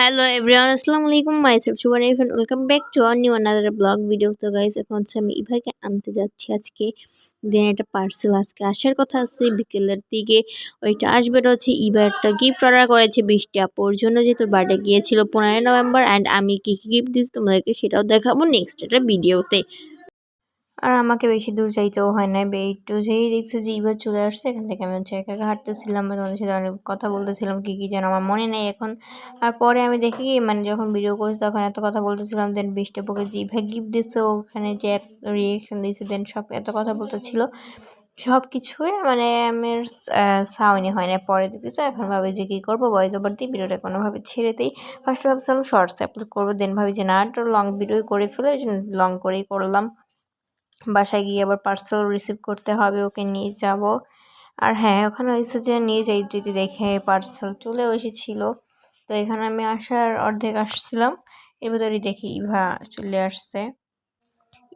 Hello everyone আসসালামু আলাইকুম myself Suban event welcome back to our new another vlog video তো guys এখন হচ্ছে আমি ইভাকে আনতে যাচ্ছি আজকে। দেন একটা পার্সেল আজকে আসার কথা আছে। বিকেলের দিকে ওইটা আসবে। হচ্ছে ইভা একটা গিফট অর্ডার করেছে বৃষ্টি আপুর জন্য, যেহেতু বার্থডে গিয়েছিল পনেরোই নভেম্বর। অ্যান্ড আমি কী কী গিফট দিচ্ছি তোমাদেরকে সেটাও দেখাবো নেক্সট একটা ভিডিওতে আর আমাকে বেশি দূর যাইতেও হয় না একটু যেই দেখছে যে এবার চলে আসছে, এখান থেকে আমি হচ্ছে একা একা হাঁটতেছিলাম তোমাদের সাথে অনেক কথা বলতেছিলাম, কী কী যেন আমার মনে নেই এখন। আর পরে আমি দেখি কি মানে যখন ভিডিও করছি তখন এত কথা বলতেছিলাম দেন বৃষ্টি পোকে ভাই গিফট দিচ্ছে ওখানে যে এক রিয়েকশন দিয়েছে দেন সব এত কথা বলতেছিল। সব কিছুই মানে আমি সাউনি হয় না পরে দিতেছে এখন ভাবি যে কী করব ভয়েস ওভার দিই ভিডিওটা কোনোভাবে ছেড়ে দিই। ফার্স্ট ভাবছিলাম শর্টস আপলোড করব দেন ভাবি যে না একটু লং ভিডিও করে ফেলে লং করেই করলাম। বাসায় গিয়ে আবার পার্সেল রিসিভ করতে হবে, ওকে নিয়ে যাব। আর হ্যাঁ ওখানে হয়েছে যে নিয়ে যাই যদি দেখে পার্সেল চলে এসেছিল। তো এখানে আমি আসার অর্ধেক আসছিলাম। এর ভিতরে দেখি ইভা চলে আসছে।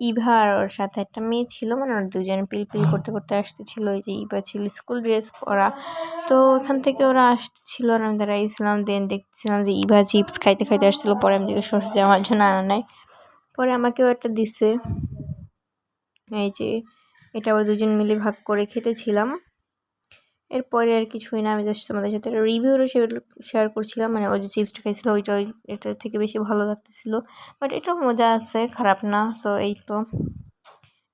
ইভা আর ওর সাথে একটা মেয়ে ছিল মানে ওর দুজন পিল করতে করতে আসতেছিল। ওই যে ইভা ছিল স্কুল ড্রেস পরা। তো ওখান থেকে ওরা আসতেছিল আর আমি দাঁড়াইছিলাম। দেন দেখছিলাম যে ইভা চিপস খাইতে খাইতে আসছিল। পরে আমি জিজ্ঞেস করছি যে আমার জন্য আনা নাই। পরে আমাকেও একটা দিছে। এই যে, এটা আবার দুজন মিলে ভাগ করে খেতেছিলাম। এরপরে আর কিছুই না, আমি জাস্ট তোমাদের সাথে একটা রিভিউরও শেয়ার করছিলাম। মানে ওই যে চিপসটা খাইছিলো, ওইটা ওই এটার থেকে বেশি ভালো লাগতেছিলো। বাট এটাও মজা আছে, খারাপ না সো এই তো।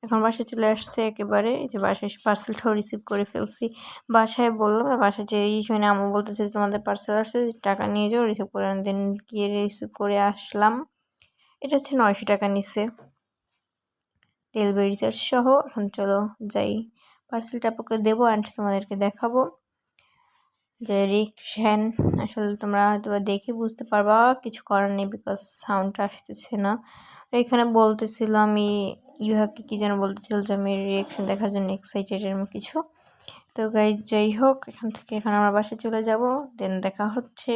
এখন বাসায় চলে আসছে একেবারে যে বাসায় এসে পার্সেলটাও রিসিভ করে ফেলছি। বাসায় বললাম বাসায় যে এই শুনে আমু বলতেছে তোমাদের পার্সেল আসছে, টাকা নিয়ে যাও রিসিভ করে দেন গিয়ে রিসিভ করে আসলাম। এটা হচ্ছে নয়শো টাকা নিছে। ডেলিভারি চার্জ সহ এখন চলো যাই। পার্সেলটা আপনাকে দেবো অ্যান্ড তোমাদেরকে দেখাবো। যে রিকশান আসলে তোমরা হয়তো দেখে বুঝতে পারবা, কিছু করার নেই বিকজ সাউন্ডটা আসতেছে না। এখানে বলতেছিল আমি ইভাকে কী যেন বলতেছিল যে আমি রিয়েকশন দেখার জন্য এক্সাইটেড এরকম কিছু। তো গাই যাই হোক, এখান থেকে এখন আমরা বাসায় চলে যাব দেন দেখা হচ্ছে।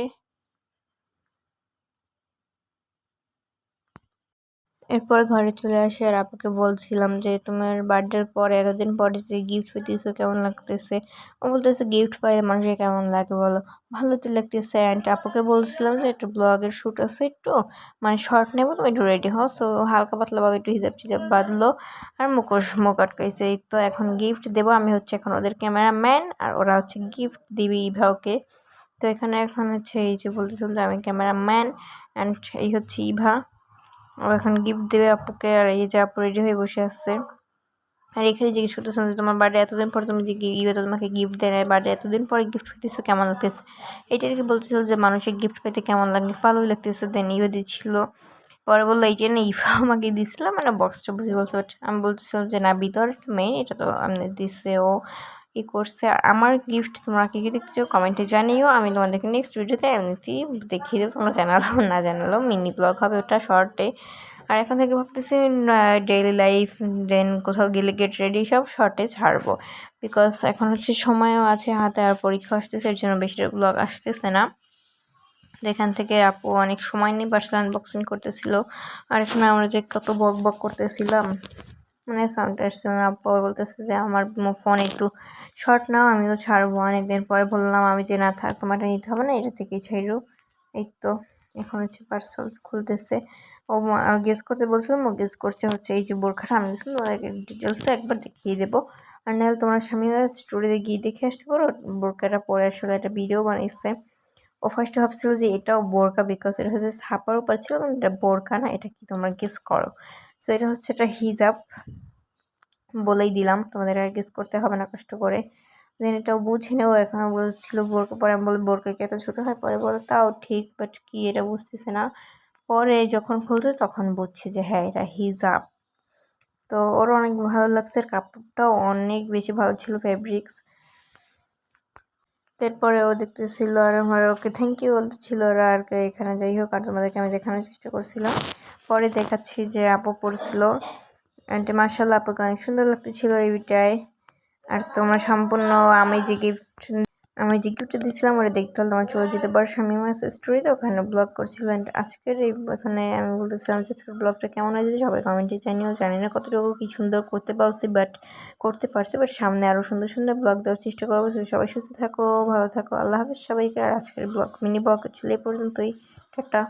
এরপর ঘরে চলে আসে আর আপুকে বলছিলাম যে, তোমার বার্থডের পরে এতদিন পরে যে গিফট পেতেছো কেমন লাগতেছে? ও বলতেছে গিফট পাইলে মানুষের কেমন লাগে বলো? ভালো তো লাগতেছে অ্যান্ড আপুকে বলছিলাম যে, একটু ব্লগের শ্যুট আছে একটু মানে শর্ট নেব, তুমি একটু রেডি হও। সো হালকা পাতলাভাবে একটু হিজাব টিজাব বাঁধলো আর মুখোশ মুখ আটকাইছে। এই তো এখন গিফট দেবো, আমি হচ্ছে এখন ওদের ক্যামেরাম্যান আর ওরা হচ্ছে গিফট দিবি ইভাওকে। তো এখানে এখন হচ্ছে এই যে বলতেছিলাম যে, আমি ক্যামেরাম্যান অ্যান্ড এই হচ্ছে ইভা। ও এখন গিফট দেবে আপুকে আর এই যে আপু রেডি হয়ে বসে আসছে আর এখানে জিজ্ঞেস করতেছিলাম যে, তোমার বার্থডে এতদিন পর তুমি যে ইয়ে তোমাকে গিফট দেয় না বার্থডে এতদিন পরে গিফট পেতেছে কেমন লাগতেছে? এটা আর কি বলতেছিল যে, মানুষের গিফট পেতে কেমন লাগে? ভালোই লাগতেছে দেন ইয়ে দিচ্ছিল। পরে বলল, এইটা না, ইফা আমাকে দিছিলাম মানে বক্সটা বুঝে বলছে বাট আমি বলতেছিলাম যে, না, ভিতর মেইন এটা তো আমি দিছে ও। ই করছে। আর আমার গিফট তোমরা কী কী চাও কমেন্টে জানিও, আমি তোমাদেরকে নেক্সট ভিডিওতে এমনিতেই দেখিয়ে দেবো, তোমরা জানালো না জানালো মিনি ব্লগ হবে ওটা শর্টে আর এখন থেকে ভাবতেছি ডেইলি লাইফ দেন কোথাও গেলে গেট রেডি সব শর্টে ছাড়বো। বিকজ এখন হচ্ছে সময়ও আছে, হাতে আর পরীক্ষা আসতেছে, এর জন্য বেশি ব্লগ আসতেছে না। এখান থেকে আপু অনেক সময় নিয়ে পার্সেল আনবক্সিং করতেছিল। আর এখানে আমরা যে কত বক বক করতেছিলাম। মানে সাউন্ড আসছিল না পর বলতেছে যে, আমার ফোন একটু শর্ট নাও আমি তো ছাড়বো। অনেকদিন পরে বললাম, আমি যে না থাক, তোমারটা নিতে হবে না, এটা থেকেই ছাড়ো এই তো, এখন হচ্ছে পার্সেল খুলতেছে। ও গেস করতে বলছিলাম, ও গেস করছে হচ্ছে, এই যে বোরখাটা আমি দিয়েছিলাম ওদেরকে ডিটেলসে একবার দেখিয়ে দেবো। আর নাহলে তোমার স্বামী স্টোরিতে গিয়ে দেখে আসতে পারো, বোরখাটা পরে আসলে একটা ভিডিও বানিয়েছে ও ফার্স্টে ভাবছিল যে, এটাও বোরকা বিকজ এটা হচ্ছে ছাপার উপর ছিল এটা বোরকা না, এটা কি তোমরা গেস করো? সো এটা হচ্ছে একটা হিজাব। বলেই দিলাম, তোমাদের আর গেস করতে হবে না কষ্ট করে। দেন এটাও বুঝে নেও এখনও বলছিল বোরকা, পরে আমি বলি বোরকা কি এত ছোটো হয়? পরে বলে, তাও ঠিক বাট কি এটা বুঝতেছে না। পরে যখন খুলছে, তখন বুঝছে যে হ্যাঁ এটা হিজাব। তো ওর অনেক ভালো লাগছে কাপড়টাও অনেক বেশি ভালো ছিল ফেব্রিক্স তারপরে ও দেখতেছিল আর আমার ওকে থ্যাংক ইউ বলতেছিল ওরা আর এখানে যাই হোক আর তোমাদেরকে আমি দেখানোর চেষ্টা করছিলাম। পরে দেখাচ্ছি যে আপু পড়ছিল। অ্যান্ড মার্শাল আপুকে অনেক সুন্দর লাগতেছিল এইটায় আর তোমরা সম্পূর্ণ আমি যে গিফট আমি যে গিফটটা দিয়েছিলাম ওটা দেখতে হলে তোমার চলে যেতে পারো স্বামী মাস স্টোরিতে ওখানে ব্লগ করছিল অ্যান্ড আজকের এই এখানে আমি বলতেছিলাম যে আজকের ব্লগটা কেমন হয়েছে সবাই কমেন্টে জানিও। জানি না কতটুকু কী সুন্দর করতে পারছি বাট করতে পারছি বাট সামনে আরও সুন্দর সুন্দর ব্লগ দেওয়ার চেষ্টা করব। সবাই সুস্থ থাকো, ভালো থাকো, আল্লাহ হাফিজ সবাইকে। আর আজকের ব্লগ মিনি ব্লগ চলে পর্যন্তই। টাটা।